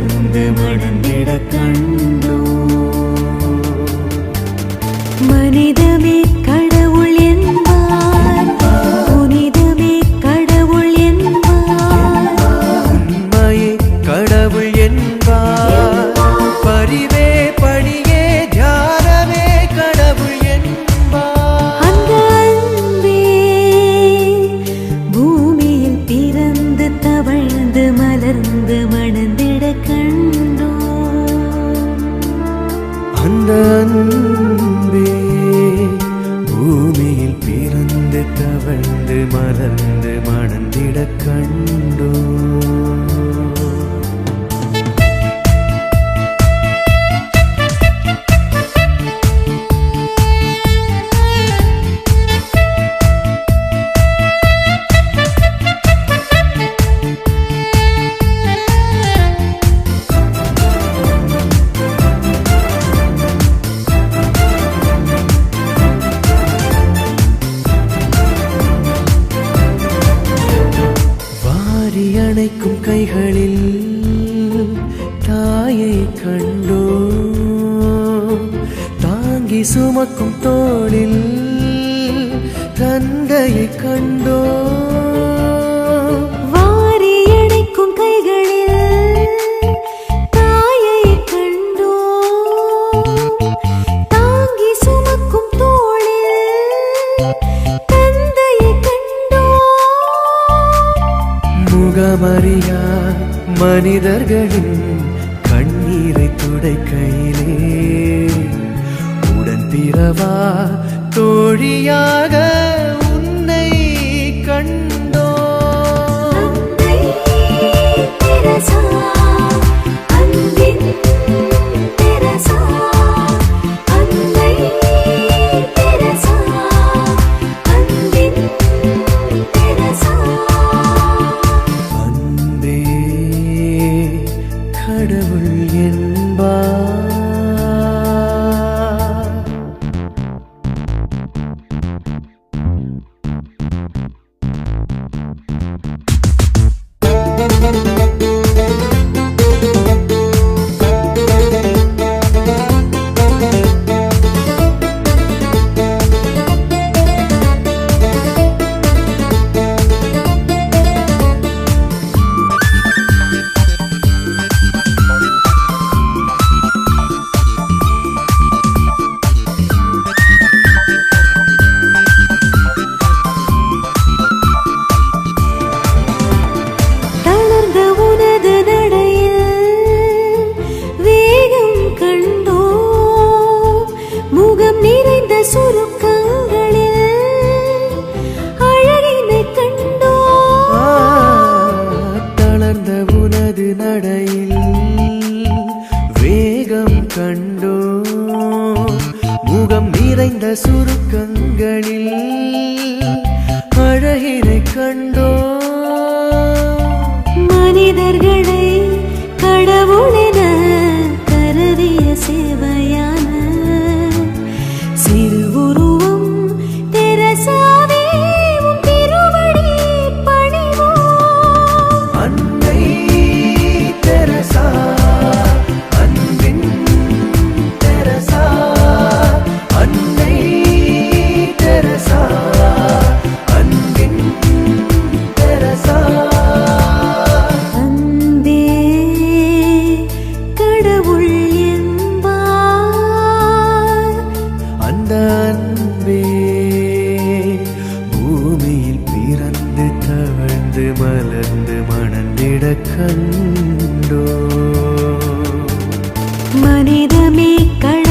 மலர்ந்து மணந்திட கண் அந்த அன்பே பூமியில் பிறந்து தவழ்ந்து மலர்ந்து மணந்திட கண்டோ கைகளில் தாயை கண்டோ தாங்கி சுமக்கும் தோளில் தந்தையை கண்டோ வாரி அணைக்கும் கைகளில் தாயை கண்டோம். தாங்கி சுமக்கும் தோளில் தந்தையை கண்டோம். முகமறியா மனிதர்களின் கண்ணீரை துடைக்கையிலே உடன் பிறவா தோழியாக Thank வேகம் கண்டோ முகம் நிறைந்த சுருக்கங்களில் அழகினை கண்டோ மனிதர்கள் மலர்ந்து மணந்திட கண்டோ மனிதமே கடவுள்